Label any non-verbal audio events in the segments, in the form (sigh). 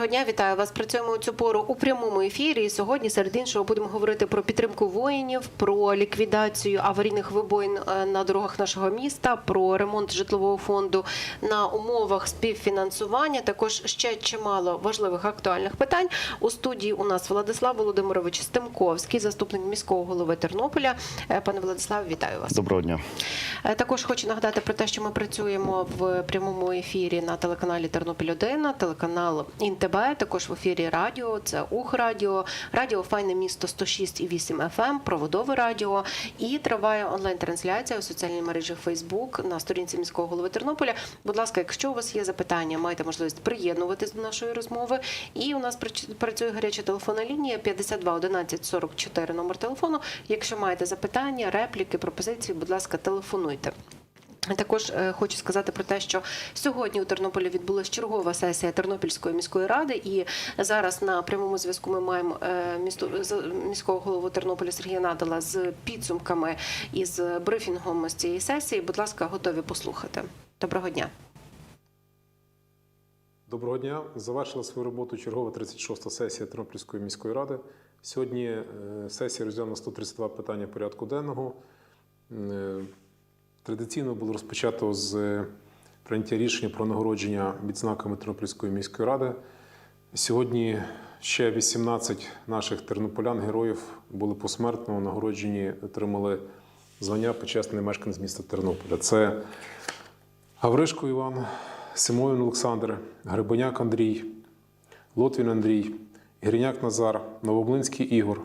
Доброго дня, вітаю вас. Працюємо у цю пору у прямому ефірі. І сьогодні, серед іншого, будемо говорити про підтримку воїнів, про ліквідацію аварійних вибоїн е, на дорогах нашого міста, про ремонт житлового фонду на умовах співфінансування. Також ще чимало важливих актуальних питань. У студії у нас Владислав Володимирович Стемковський, заступник міського голови Тернополя. Е, Пане Владиславе, вітаю вас. Доброго дня. Е, Також хочу нагадати про те, що ми працюємо в прямому ефірі на телеканалі Тернопіль 1 телеканал ІНТБ, також в ефірі радіо, це Ух Радіо, Радіо Файне місто 106,8 FM, проводове радіо. І триває онлайн-трансляція у соціальній мережі Facebook на сторінці міського голови Тернополя. Будь ласка, якщо у вас є запитання, маєте можливість приєднуватись до нашої розмови. І у нас працює гаряча телефонна лінія 52 11 44 номер телефону. Якщо маєте запитання, репліки, пропозиції, будь ласка, телефонуйте. Також е, хочу сказати про те, що сьогодні у Тернополі відбулася чергова сесія Тернопільської міської ради, і зараз на прямому зв'язку ми маємо е, місто з- міського голову Тернополя Сергія Надала з підсумками і з брифінгом з цієї сесії. Будь ласка, готові послухати. Доброго дня. Доброго дня. Завершила свою роботу чергова 36-та сесія Тернопільської міської ради. Сьогодні е, сесія розглянула 132 питання порядку денного. Традиційно було розпочато з е, прийняття рішення про нагородження відзнаками Тернопільської міської ради. Сьогодні ще 18 наших тернополян, героїв, були посмертно нагороджені, отримали звання почесний мешканець міста Тернополя. Це Гавришко Іван, Симоїн Олександр, Грибаняк Андрій, Лотвін Андрій, Гірняк Назар, Новоблинський Ігор,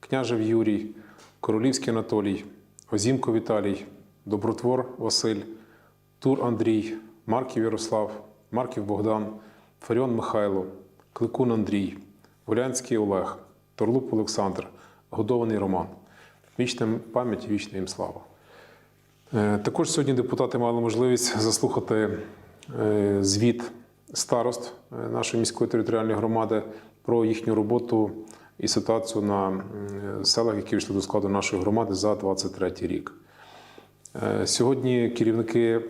Княжев Юрій, Королівський Анатолій, Озімко Віталій, Добротвор Василь, Тур Андрій, Марків Ярослав, Марків Богдан, Фаріон Михайло, Кликун Андрій, Волянський Олег, Торлуп Олександр, Годований Роман. Вічна пам'ять, вічна їм слава. Е, Також сьогодні депутати мали можливість заслухати е, звіт старост е, нашої міської територіальної громади про їхню роботу і ситуацію на селах, які війшли до складу нашої громади за 23 рік. Е, Сьогодні керівники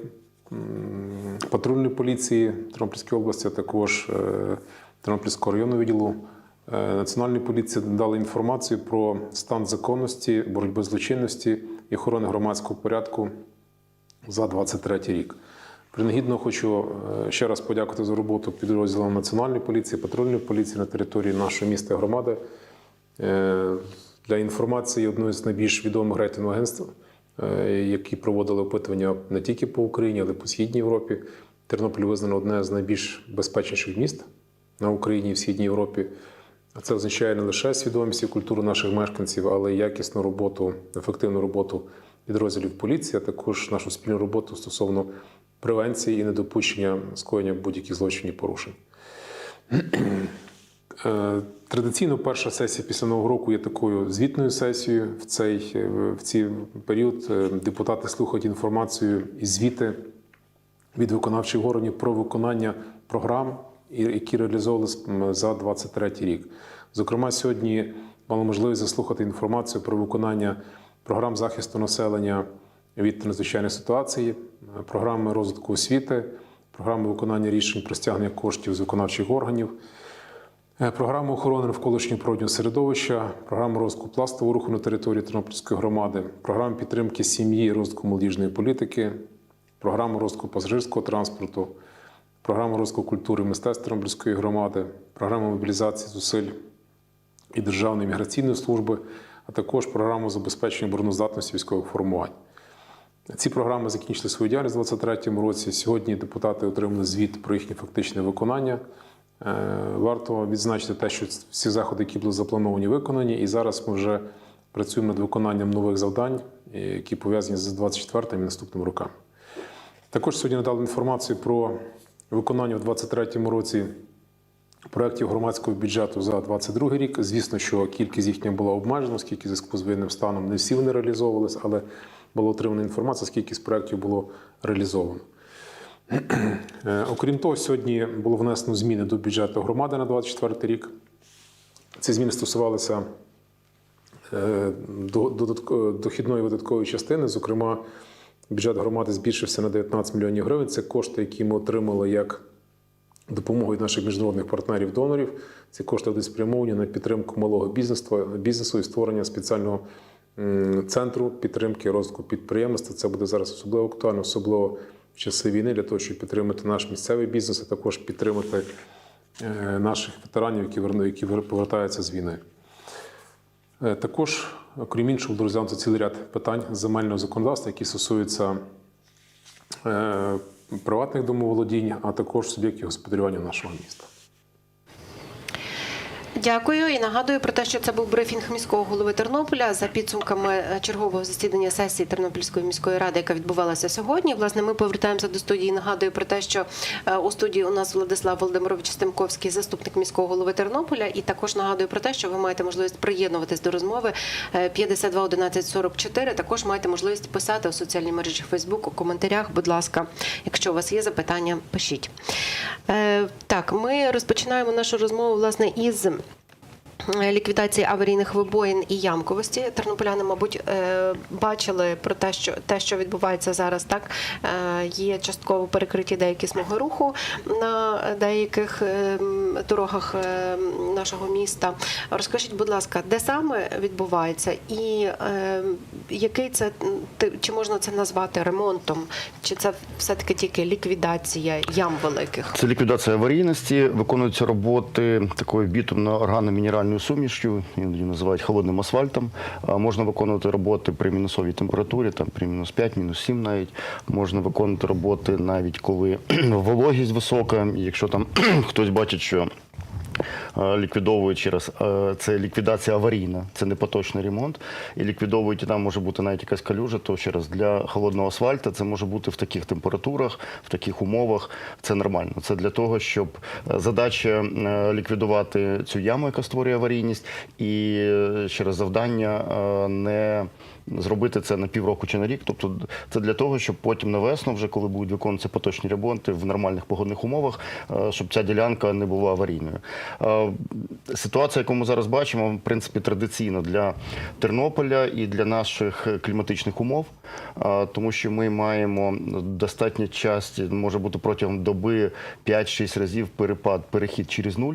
патрульної поліції Тернопільської області, а також е, Тернопільського районного відділу е, Національної поліції дали інформацію про стан законності, боротьби злочинності і охорони громадського порядку за 23 рік. Принагідно хочу ще раз подякувати за роботу підрозділам Національної поліції, патрульної поліції на території нашого міста громади. Для інформації одної з найбільш відомих рейтингових агентств, які проводили опитування не тільки по Україні, але й по Східній Європі. Тернопіль визнано одне з найбільш безпечніших міст на Україні і в Східній Європі. Це означає не лише свідомість і культуру наших мешканців, але й якісну роботу, ефективну роботу підрозділів поліції, а також нашу спільну роботу стосовно превенції і недопущення скоєння будь-яких злочинів і порушень. Е, Традиційно перша сесія після нового року є такою звітною сесією. В цей е, в цей період е, депутати слухають інформацію і звіти від виконавчих органів про виконання програм, які реалізовувалися за 23 рік. Зокрема, сьогодні мали можливість заслухати інформацію про виконання програм захисту населення від надзвичайних ситуацій, е, програми розвитку освіти, програми виконання рішень про стягнення коштів з виконавчих органів. Е, Програму охорони навколишнього природнього середовища, програму розвитку пластового руху на території Тернопільської громади, програму підтримки сім'ї розвитку молодіжної політики, програму розвитку пасажирського транспорту, програму розвитку культури і мистецтв Тернопільської громади, програму мобілізації зусиль і Державної міграційної служби, а також програму забезпечення обороноздатності військових формувань. Ці програми закінчили свою діяльність у 2023 році. Сьогодні депутати отримали звіт про їхнє фактичне виконання. Е, Варто відзначити те, що всі заходи, які були заплановані, виконані, і зараз ми вже працюємо над виконанням нових завдань, е, які пов'язані з 24 і наступним роками. Також сьогодні надали інформацію про виконання у 2023 році проєктів громадського бюджету за 2022 рік. Звісно, що кількість їхня була обмежена, оскільки в зв'язку з воєнним станом не всі вони реалізовувалися, але була отримана інформація, скільки з проєктів було реалізовано. Е, Окрім того, сьогодні було внесено зміни до бюджету громади на 2024 рік. Ці зміни стосувалися е, дохідної видаткової частини. Зокрема, бюджет громади збільшився на 19 мільйонів гривень. Це кошти, які ми отримали як допомогою наших міжнародних партнерів-донорів. Ці кошти будуть спрямовані на підтримку малого бізнесу, бізнесу і створення спеціального центру підтримки розвитку підприємництва. Це буде зараз особливо актуально, особливо в часи війни, для того, щоб підтримати наш місцевий бізнес, а також підтримати е, наших ветеранів, які повертаються з війни. Е, Також, окрім іншого, розглянути цілий ряд питань земельного законодавства, які стосуються е, приватних домоволодінь, а також суб'єктів господарювання нашого міста. Дякую і нагадую про те, що це був брифінг міського голови Тернополя за підсумками е, чергового засідання сесії Тернопільської міської ради, яка відбувалася сьогодні. Власне, ми повертаємося до студії. Нагадую про те, що е, у студії у нас Владислав Володимирович Стемковський, заступник міського голови Тернополя. І також нагадую про те, що ви маєте можливість приєднуватись до розмови Е, 52 11 44. Також маєте можливість писати у соціальній мережі Facebook у коментарях. Будь ласка, якщо у вас є запитання, пишіть. Е, Так, ми розпочинаємо нашу розмову власне із. Е, Ліквідації аварійних вибоїн і ямковості тернополяни, мабуть, е, бачили про те, що те, що відбувається зараз, так Е, є частково перекриті деякі смуги руху на деяких дорогах нашого міста. Розкажіть, будь ласка, де саме відбувається, і який це чи можна це назвати ремонтом, чи це все таки тільки ліквідація ям великих? Це ліквідація аварійності. Виконуються роботи такою бітумно-органно-мінеральною іноді називають холодним асфальтом. Можна виконувати роботи при мінусовій температурі, там при мінус 5, мінус 7 навіть. Можна виконувати роботи навіть коли (clears throat) вологість висока. Якщо там (clears throat) хтось бачить, що ліквідовують через е, це ліквідація аварійна, це не поточний ремонт. І ліквідовують і там може бути навіть якась калюжа, то ще раз для холодного асфальту це може бути в таких температурах, в таких умовах. Це нормально. Це для того, щоб е, задача е, ліквідувати цю яму, яка створює аварійність, і е, ще раз завдання е, не зробити це на півроку чи на рік. Тобто це для того, щоб потім на весну, вже коли будуть виконуватися поточні ремонти в нормальних погодних умовах, е, щоб ця ділянка не була аварійною. Ситуація, яку ми зараз бачимо, в принципі, традиційна для Тернополя і для наших кліматичних умов, тому що ми маємо достатньо часті, може бути протягом доби 5-6 разів перепад, перехід через нуль.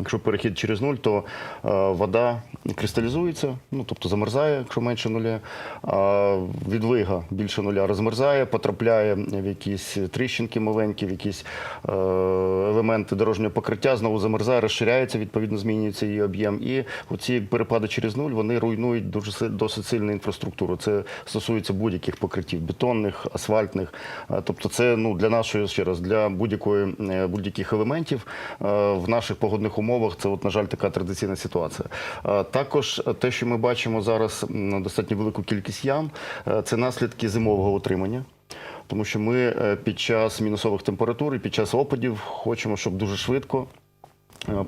Якщо перехід через нуль, то е, вода кристалізується, ну тобто замерзає, якщо менше нуля. А відвига більше нуля розмерзає, потрапляє в якісь тріщинки маленькі, в якісь е, елементи дорожнього покриття, знову замерзає, розширяється, відповідно змінюється її об'єм. І оці перепади через нуль вони руйнують дуже досить сильну інфраструктуру. Це стосується будь-яких покриттів, бетонних, асфальтних. Е, Тобто, це ну для нашої ще раз для будь-якої будь-яких елементів в наших погодних умовах. Це, от, на жаль, така традиційна ситуація. Е, Також те, що ми бачимо зараз, м, достатньо велику кількість ям, е, це наслідки зимового утримання. Тому що ми е, під час мінусових температур і під час опадів хочемо, щоб дуже швидко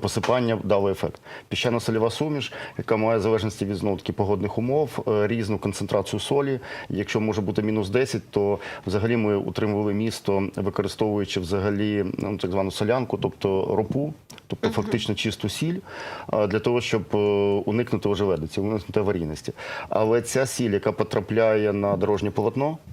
посипання дало ефект. Піщано-сольова суміш, яка має в залежності від знову таки погодних умов, е, різну концентрацію солі. Якщо може бути мінус 10, то взагалі ми утримували місто, використовуючи взагалі ну, так звану солянку, тобто ропу, тобто фактично чисту сіль, е, для того, щоб е, уникнути ожеледиці, уникнути аварійності. Але ця сіль, яка потрапляє на дорожнє полотно, Е,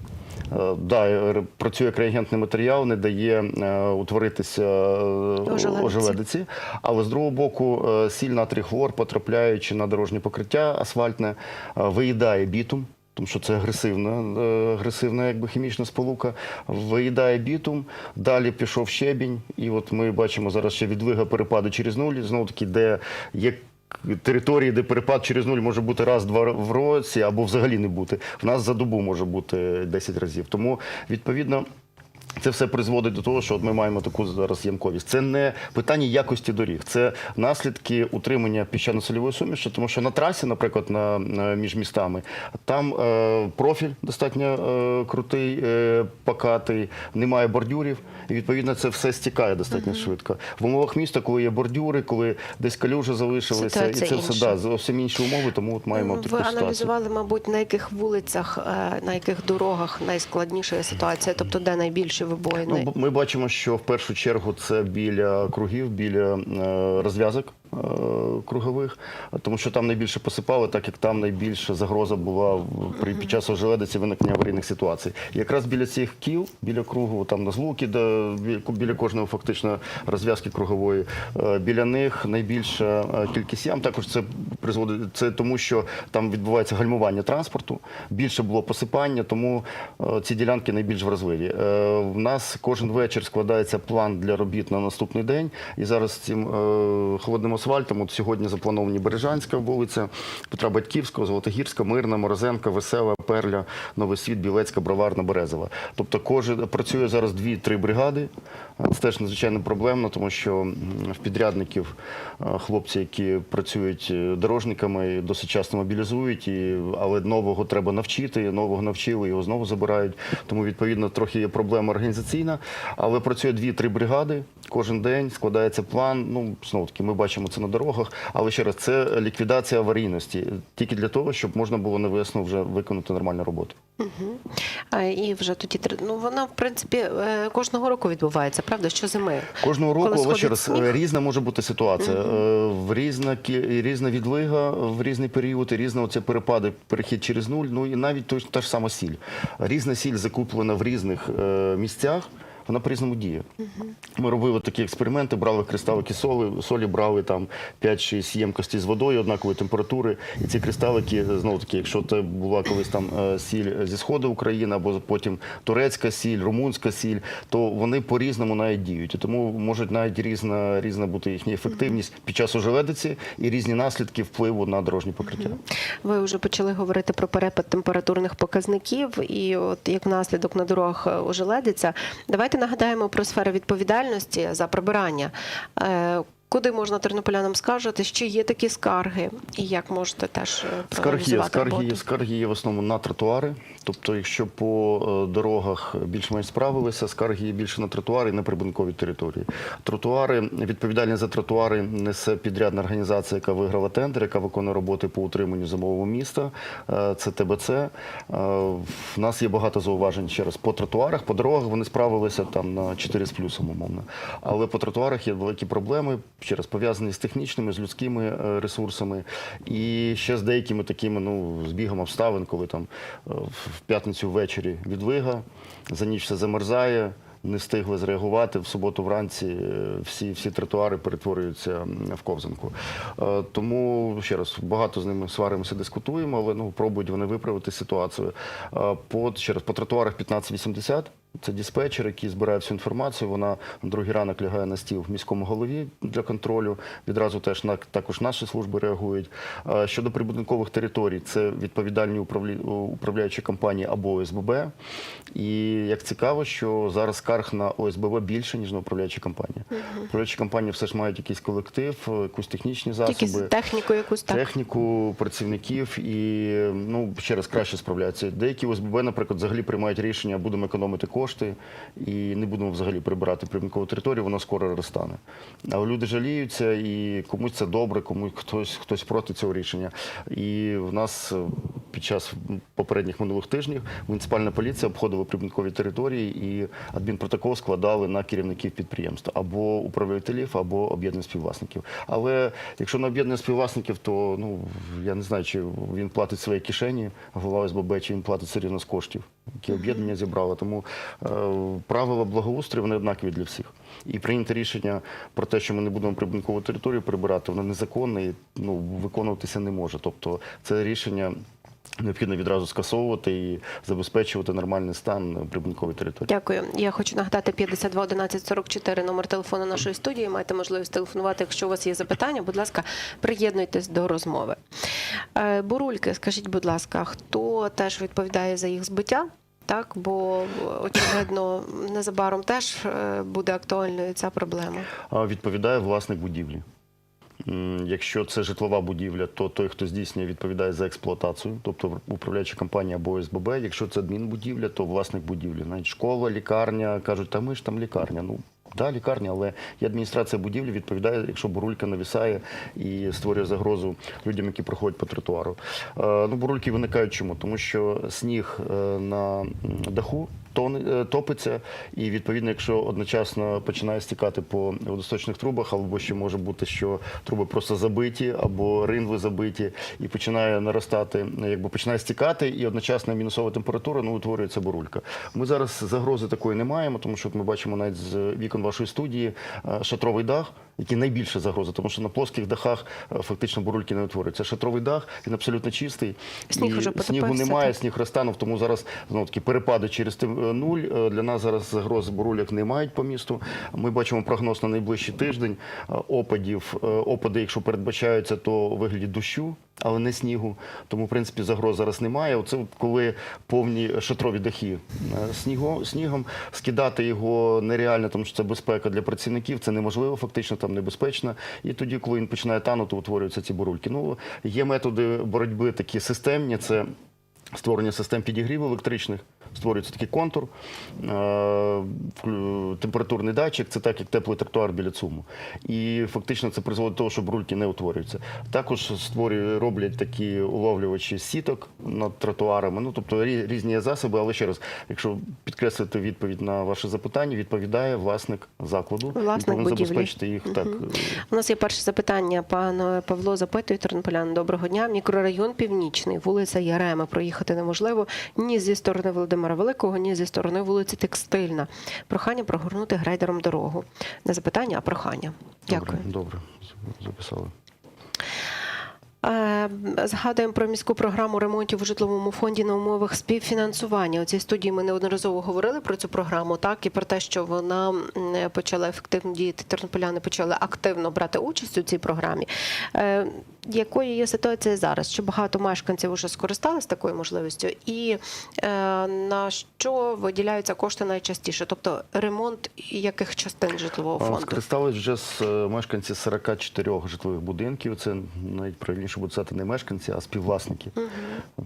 Да, е, працює як реагентний матеріал, не дає е, утворитися е, Ожеледиці. Але з другого боку, е, сіль натрій хлор, потрапляючи на дорожнє покриття асфальтне, е, виїдає бітум. Тому що це агресивна, е, агресивна якби, хімічна сполука, виїдає бітум, далі пішов щебінь, і от ми бачимо зараз ще відвига перепаду через нуль, знову таки, де є території, де перепад через нуль може бути раз-два в році, або взагалі не бути. В нас за добу може бути 10 разів. Тому, відповідно, це все призводить до того, що от ми маємо таку зараз ямковість. Це не питання якості доріг, це наслідки утримання піщано-сольової суміші, тому що на трасі, наприклад, на, на- між містами, там е, профіль достатньо е, крутий, е, покатий, немає бордюрів, і відповідно це все стікає достатньо швидко. В умовах міста, коли є бордюри, коли десь калюжа залишилися, Ситуація і це все да, зовсім інші умови, тому от маємо таку Ви аналізували, мабуть, на яких вулицях, е, на яких дорогах найскладніша ситуація, тобто де найбільші вибоїни? Ну, ми бачимо, що в першу чергу це біля кругів, біля е, розв'язок. Е, кругових, тому що там найбільше посипали, так як там найбільша загроза була під час ожеледиці виникнення аварійних ситуацій. Якраз біля цих кіл, біля кругу, там на злуки, біля кожного фактично розв'язки кругової, е, біля них найбільша е, кількість ям. Також це призводить це тому, що там відбувається гальмування транспорту, більше було посипання, тому ці ділянки найбільш вразливі. В нас кожен вечір складається план для робіт на наступний день. І зараз цим холодним асфальтом, от сьогодні заплановані Бережанська вулиця, Петра Батьківського, Золотогірська, Мирна, Морозенка, Весела, Перля, Новий Світ, Білецька, Броварна, Березова. Тобто кожен працює зараз дві-три бригади. Це теж надзвичайно проблемно, тому що в підрядників е, хлопці, які працюють е, дорожниками, досить часто мобілізують, але нового треба навчити, нового навчили, його знову забирають. Тому, відповідно, трохи є проблема організаційна. Але працює дві-три бригади кожен день, складається план. Ну, знову таки, ми бачимо це на дорогах. Але ще раз, це ліквідація аварійності тільки для того, щоб можна було на весну вже виконати нормальну роботу. А, І вже тоді ну вона в принципі е, кожного року відбувається, правда? Що зими. Кожного року, але ще раз, сніг. різна може бути ситуація. Е, В різна, різна відлига в різний період, і різна оце перепади, перехід через нуль, ну і навіть та ж сама сіль. Різна сіль закуплена в різних е, місцях. Вона по-різному діє. Ми робили такі експерименти, брали кристалики соли, солі брали там 5-6 ємкостей з водою однакової температури. І ці кристалики, знову таки, якщо це була колись там е, сіль зі сходу України, або потім турецька сіль, румунська сіль, то вони по-різному навіть діють. І тому можуть навіть різна, різна бути їхня ефективність під час ожеледиці і різні наслідки впливу на дорожні покриття. Ви вже почали говорити про перепад температурних показників, і от як наслідок на дорогах е, ожеледиться. Давайте нагадаємо про сферу відповідальності за прибирання. Куди можна тернополянам скажете, що є такі скарги, і як можете теж е, Скарги є, скарги є, скарги є в основному на тротуари. Тобто, якщо по е, дорогах більш-менш справилися, скарги є більше на тротуари і на прибудинкові території. Тротуари, відповідальність за тротуари несе підрядна організація, яка виграла тендер, яка виконує роботи по утриманню зимового міста. Е, Це ТБЦ. В нас є багато зауважень ще раз по тротуарах, по дорогах вони справилися там на 4 з плюсом, умовно. Але по тротуарах є великі проблеми, ще раз пов'язані з технічними, з людськими е, ресурсами і ще з деякими такими ну, збігом обставин, коли там е, в п'ятницю ввечері відлига, за ніч все замерзає. Не встигли зреагувати в суботу вранці. е, Всі, всі тротуари перетворюються в ковзанку. Тому ще раз багато з ними сваримося, дискутуємо, але ну пробують вони виправити ситуацію. По ще раз по тротуарах 1580 це диспетчер, який збирає всю інформацію. Вона другий ранок лягає на стіл в міському голові для контролю. Відразу теж на також наші служби реагують. Щодо прибудинкових територій, це відповідальні управляючі компанії або ОСББ. І як цікаво, що зараз скарг на ОСББ більше ніж на управляючі компанії. Управляючі компанії все ж мають якийсь колектив, якусь технічні засоби Тільки з технікою якусь так. техніку працівників і ну ще раз краще справляються. Деякі ОСББ, наприклад, взагалі приймають рішення, будемо економити кошти і не будемо взагалі прибирати прибудинкову територію, воно скоро розтане. Але люди жаліються, і комусь це добре, комусь хтось хтось проти цього рішення. І в нас е, під час попередніх минулих тижнів муніципальна поліція обходила прибудинкові території і адмінпротокол складали на керівників підприємств або управителів, або об'єднаних співвласників. Але якщо на об'єднаних співвласників, то ну я не знаю, чи він платить свої кишені, голова СББ, чи він платить все рівно з коштів, які об'єднання зібрало. Тому правила благоустрою вони однакові для всіх. І прийняти рішення про те, що ми не будемо прибудинкову територію прибирати, воно незаконне і ну, виконуватися не може. Тобто це рішення. Необхідно відразу скасовувати і забезпечувати нормальний стан прибудинкової території. Дякую. Я хочу нагадати 52 11 44 номер телефону нашої студії. Маєте можливість телефонувати, якщо у вас є запитання. Будь ласка, приєднуйтесь до розмови. Е, Бурульки, скажіть, будь ласка, хто теж відповідає за їх збиття? Так, бо очевидно незабаром теж е, буде актуальною ця проблема. Відповідає власник будівлі. Якщо це житлова будівля, то той, хто здійснює, відповідає за експлуатацію, тобто управляюча компанія або СББ. Якщо це адмінбудівля, то власник будівлі. Навіть школа, лікарня кажуть, та ми ж там лікарня. Ну да, лікарня, але і адміністрація будівлі відповідає, якщо бурулька навісає і створює загрозу людям, які проходять по тротуару. Е, Ну, бурульки виникають чому? Тому що сніг е, на даху топиться, і відповідно, якщо одночасно починає стікати по водосточних трубах, або ще може бути, що труби просто забиті, або ринви забиті, і починає наростати, якби починає стікати, і одночасно мінусова температура, ну утворюється бурулька. Ми зараз загрози такої не маємо, тому що ми бачимо навіть з вікон вашої студії е, шатровий дах, який найбільша загроза, тому що на плоских дахах е, фактично бурульки не утворюються. Шатровий дах він абсолютно чистий, Сніг і снігу немає, сніг розтанув, тому зараз знову таки перепади через тим- е, нуль. Е, Для нас зараз загроз буруляк не мають по місту. Ми бачимо прогноз на найближчий тиждень е, опадів. Е, Опади, якщо передбачаються, то вигляді дощу. Але не снігу, тому в принципі загроз зараз немає. Оце коли повні шатрові дахи снігу, снігом скидати його нереально, тому що це безпека для працівників, це неможливо, фактично там небезпечно. І тоді, коли він починає танути, утворюються ці бурульки. Ну є методи боротьби такі системні. Це створення систем підігріву електричних. Створюється такий контур, е, температурний датчик, це так як теплий тротуар біля ЦУМу. І фактично це призводить до того, що брульки не утворюються. Також створює, роблять такі уловлювачі сіток над тротуарами. Ну тобто різні засоби, але ще раз, якщо підкреслити відповідь на ваше запитання, відповідає власник закладу Власник і повинен будівлі. забезпечити їх так. У нас є перше запитання. Пан Павло запитує Тернополян. Доброго дня. Мікрорайон Північний, вулиця Ярема. Проїхати неможливо ні зі сторони Володимира Великого, ні зі сторони вулиці Текстильна. Прохання прогорнути грейдером дорогу. Не запитання, а прохання. Дякую. Добре, добре, записали. Е, Згадуємо про міську програму ремонтів у житловому фонді на умовах співфінансування. У цій студії ми неодноразово говорили про цю програму, так і про те, що вона почала ефективно діяти. Тернополяни почали активно брати участь у цій програмі. Е, Якою є ситуація зараз? Чи багато мешканців вже скористалися такою можливістю? І е, на що виділяються кошти найчастіше? Тобто ремонт яких частин житлового фонду? Скористались вже з мешканці 44 житлових будинків. Це навіть правильніше буде сказати не мешканці, а співвласники.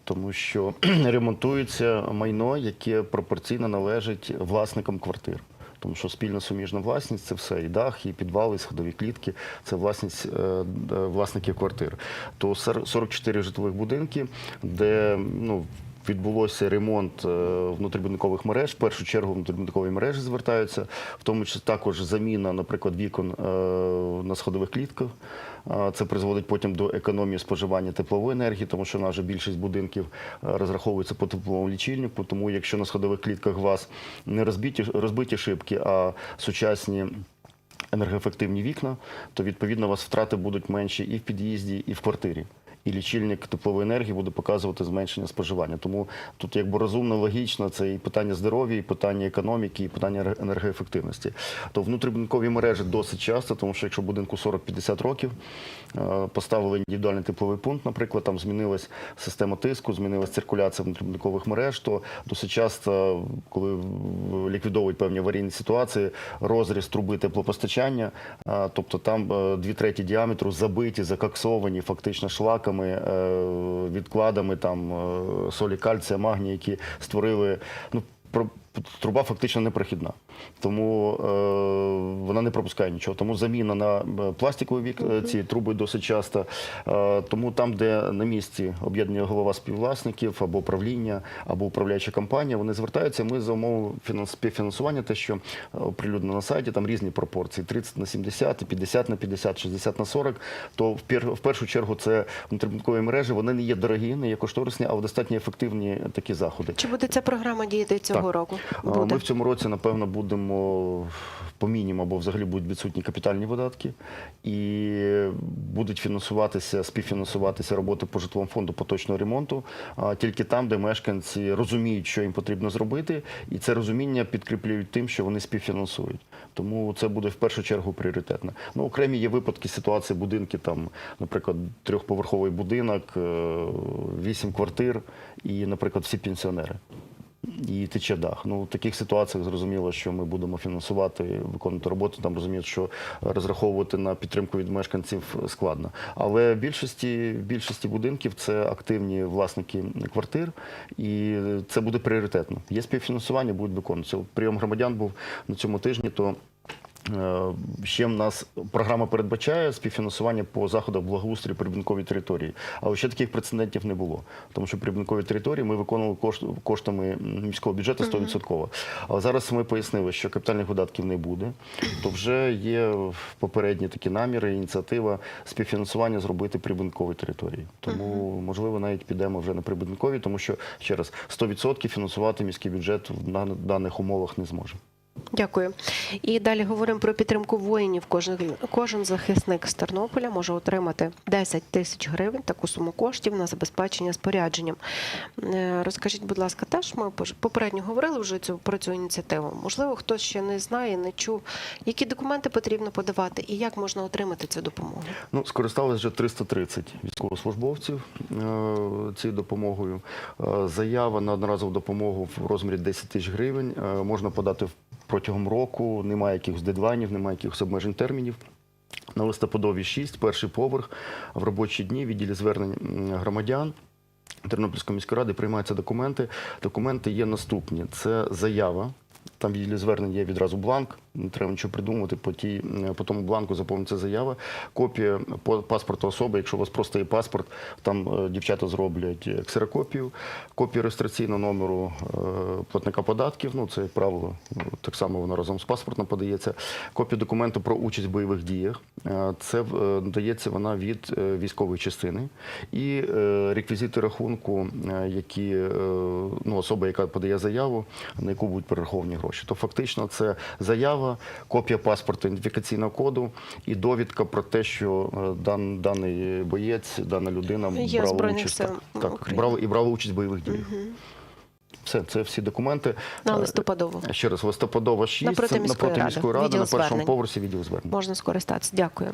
Тому що (clears throat) ремонтується майно, яке пропорційно належить власникам квартир. Тому що спільна суміжна власність це все і дах, і підвали, і сходові клітки це власність е, власників квартир. То сор- 44 житлових будинки, де ну. Відбулося ремонт е, внутрібудинкових мереж. В першу чергу внутрібудинкові мережі звертаються, в тому числі також заміна, наприклад, вікон е, на сходових клітках. Це призводить потім до економії споживання теплової енергії, тому що наша більшість будинків е, розраховується по тепловому лічильнику. Тому якщо на сходових клітках у вас не розбиті, розбиті шибки, а сучасні енергоефективні вікна, то відповідно у вас втрати будуть менші і в під'їзді, і в квартирі. І лічильник теплової енергії буде показувати зменшення споживання. Тому тут якби розумно, логічно, це і питання здоров'я, і питання економіки, і питання енергоефективності. То внутрібудинкові мережі досить часто, тому що якщо будинку 40-50 років, е, поставили індивідуальний тепловий пункт, наприклад, там змінилась система тиску, змінилась циркуляція внутрібудинкових мереж, то досить часто, коли ліквідовують певні аварійні ситуації, розріз труби теплопостачання, тобто там е, дві треті діаметру забиті, закаксовані фактично шлаками, е, відкладами там е, солі кальція, магні, які створили ну. Труба фактично непрохідна, тому е, вона не пропускає нічого. Тому заміна на е, пластикові вік е, ці труби досить часто. Е, тому там, де на місці об'єднання голова співвласників або правління, або управляюча компанія, вони звертаються. Ми за умови фінанс- співфінансування, те, що е, оприлюднено на сайті, там різні пропорції: 30 на 70, 50 на 50, 60 на 40. То в, пер, в першу чергу це внутрібудинкові мережі. Вони не є дорогі, не є кошторисні, але достатньо ефективні такі заходи. Чи буде ця програма діяти цього Так. року? А, Ми в цьому році, напевно, будемо по мінімуму, або взагалі будуть відсутні капітальні видатки, і будуть фінансуватися, співфінансуватися роботи по житловому фонду поточного ремонту а, тільки там, де мешканці розуміють, що їм потрібно зробити, і це розуміння підкріплюють тим, що вони співфінансують. Тому це буде в першу чергу пріоритетно. Ну, окремі є випадки ситуації, будинки, там, наприклад, трьохповерховий будинок, е, вісім квартир і, наприклад, всі пенсіонери і тече дах. Ну, в таких ситуаціях зрозуміло, що ми будемо фінансувати, виконувати роботу. Там розуміють, що розраховувати на підтримку від мешканців складно. Але в більшості, в більшості будинків це активні власники квартир, і це буде пріоритетно. Є співфінансування, будуть виконуватися. Прийом громадян був на цьому тижні, то Ще в нас програма передбачає співфінансування по заходах благоустрою прибудинковій території. Але ще таких прецедентів не було. Тому що прибудинкові території ми виконували кошт, коштами міського бюджету 100%. Але зараз ми пояснили, що капітальних видатків не буде. То вже є попередні такі наміри, ініціатива співфінансування зробити прибудинкові території. Тому, можливо, навіть підемо вже на прибудинкові, тому що ще раз 100% фінансувати міський бюджет в дан- даних умовах не зможе. Дякую. І далі говоримо про підтримку воїнів. Кожен, кожен захисник з Тернополя може отримати 10 тисяч гривень, таку суму коштів на забезпечення спорядженням. Е, Розкажіть, будь ласка, теж ми попередньо говорили вже цю, про цю ініціативу. Можливо, хтось ще не знає, не чув, які документи потрібно подавати і як можна отримати цю допомогу. Ну, скористалися вже 330 військовослужбовців е, цією допомогою. Е, Заява на одноразову допомогу в розмірі 10 тисяч гривень можна подати в- протягом року. Немає якихось дедлайнів, немає якихось обмежень термінів. На листопадові 6, перший поверх в робочі дні в відділі звернень громадян. Тернопільської міської ради приймаються документи. Документи є наступні: це заява. Там в відділі звернень є відразу бланк, не треба нічого придумувати. По, тій, по тому бланку заповниться заява, копія по- паспорту особи. Якщо у вас просто є паспорт, там е, дівчата зроблять ксерокопію, копію реєстраційного номеру е, платника податків. Ну це як правило, ну, так само воно разом з паспортом подається. Копію документу про участь в бойових діях. Е, Це е, дається вона від е, військової частини і е, реквізити рахунку, е, які е, ну, особа, яка подає заяву, на яку будуть перераховані гроші. То фактично це заява, копія паспорта ідентифікаційного коду і довідка про те, що е, дан, даний боєць, дана людина Є брала участь. так, так, брала і брала участь в бойових діях. Все, це всі документи. На Е, листопадову. Ще раз, листопадова 6, Напроти міської напроти ради, міської ради, на першому звернень. поверсі відділ звернень. Можна скористатися. Дякую.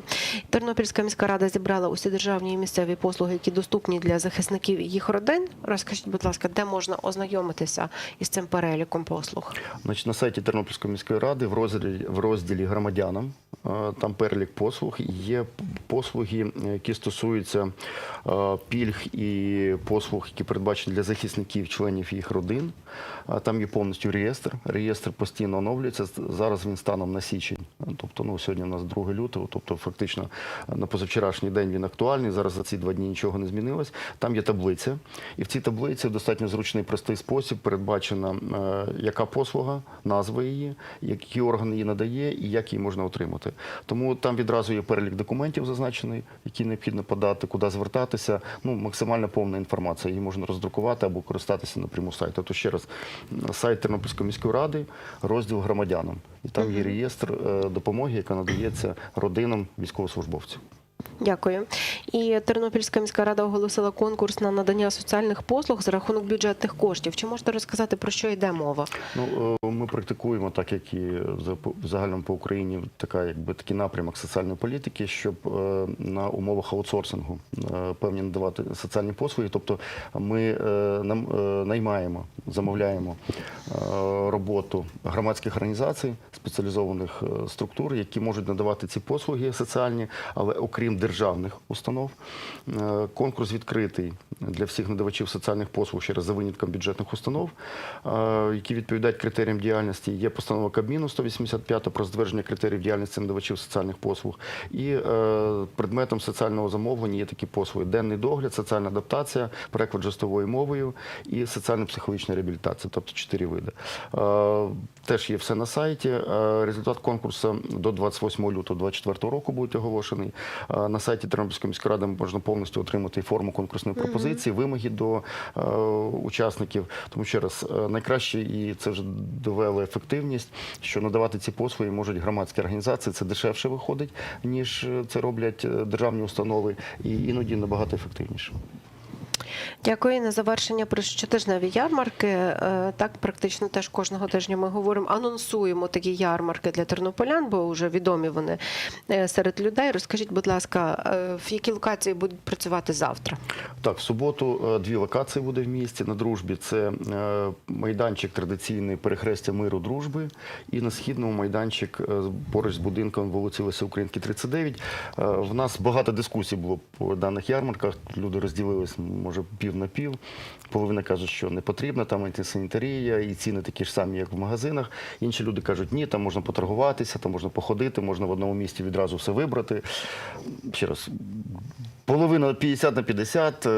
Тернопільська міська рада зібрала усі державні і місцеві послуги, які доступні для захисників і їх родин. Розкажіть, будь ласка, де можна ознайомитися із цим переліком послуг? Значить, на сайті Тернопільської міської ради в розділі, в розділі громадянам е, там перелік послуг. Є послуги, які стосуються е, пільг і послуг, які передбачені для захисників, членів їх родин. А Там є повністю реєстр. Реєстр постійно оновлюється. Зараз він станом на січень. Тобто, ну сьогодні у нас 2 лютого, тобто фактично на позавчорашній день він актуальний. Зараз за ці два дні нічого не змінилось. Там є таблиця, і в цій таблиці в достатньо зручний простий спосіб передбачена, е, яка послуга, назва її, які органи її надає і як її можна отримати. Тому там відразу є перелік документів зазначений, які необхідно подати, куди звертатися. Ну максимально повна інформація. Її можна роздрукувати або користатися напряму сайту. Тобто ще раз сайт Тернопільської міської ради, розділ громадянам, і там є реєстр е, допомоги, яка надається родинам військовослужбовців. Дякую. І Тернопільська міська рада оголосила конкурс на надання соціальних послуг за рахунок бюджетних коштів. Чи можете розказати про що йде мова? Ну, е, ми практикуємо, так як і за- в по Україні, така, якби, такий напрямок соціальної політики, щоб е, на умовах аутсорсингу е, певні надавати соціальні послуги. Тобто ми нам, наймаємо, замовляємо роботу громадських організацій, спеціалізованих структур, які можуть надавати ці послуги соціальні, але окрім державних установ, е, конкурс відкритий для всіх надавачів соціальних послуг через за винятком бюджетних установ, е, які відповідають критеріям діяльності. Є постанова Кабміну 185 про затвердження критеріїв діяльності надавачів соціальних послуг. І е, предметом соціального замовлення є такі послуги: денний догляд, соціальна адаптація, переклад жестовою мовою і соціально-психологічна реабілітація, тобто чотири види. Теж є все на сайті. Результат конкурсу до 28 лютого 2024 року буде оголошений. На сайті Тернопільської міської ради можна повністю отримати форму конкурсної пропозиції, вимоги до е, учасників. Тому ще раз, е, найкраще і це вже довело ефективність, що надавати ці послуги можуть громадські організації. Це дешевше виходить, ніж е, це роблять державні установи, і іноді набагато ефективніше. Дякую. На завершення про щотижневі ярмарки. Е, Так, практично теж кожного тижня ми говоримо, анонсуємо такі ярмарки для тернополян, бо вже відомі вони е, серед людей. Розкажіть, будь ласка, е, в які локації будуть працювати завтра? Так, в суботу дві локації буде в місті на дружбі. Це майданчик традиційний перехрестя миру дружби, і на східному майданчик поруч з будинком вулиці Лесі Українки 39. Е, В нас багато дискусій було по даних ярмарках. Люди розділились, може, пів на пів. Половина каже, що не потрібна там антисанітарія, і ціни такі ж самі, як в магазинах. Інші люди кажуть, ні, там можна поторгуватися, там можна походити, можна в одному місці відразу все вибрати. Ще раз, половина 50 на 50, е,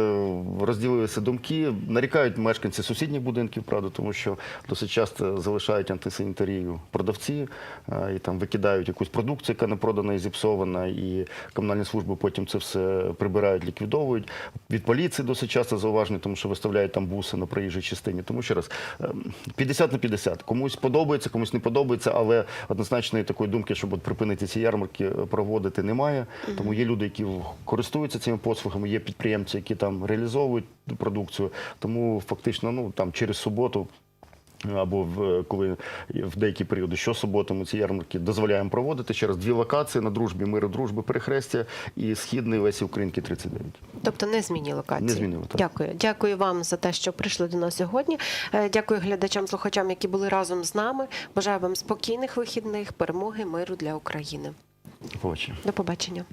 розділилися думки. Нарікають мешканці сусідніх будинків, правда, тому що досить часто залишають антисанітарію продавці е, і там викидають якусь продукцію, яка не продана і зіпсована, і комунальні служби потім це все прибирають, ліквідовують. Від поліції досить часто зауважені, тому що виставляють там буси на проїжджій частині. Тому ще раз, е, 50 на 50. Комусь подобається, комусь не подобається, але однозначної такої думки, щоб от припинити ці ярмарки, е, проводити немає. Тому є люди, які користуються цими послугами, є підприємці, які там реалізовують продукцію. Тому фактично, ну там через суботу. Або в коли в деякі періоди щосуботи ми ці ярмарки дозволяємо проводити через дві локації на дружбі, миру, дружби, перехрестя і східний Лесі Українки 39. Тобто не змінні локації. Не змінили, так. Дякую. Дякую вам за те, що прийшли до нас сьогодні. Е, Дякую глядачам, слухачам, які були разом з нами. Бажаю вам спокійних вихідних, перемоги, миру для України. Побачимо. До побачення.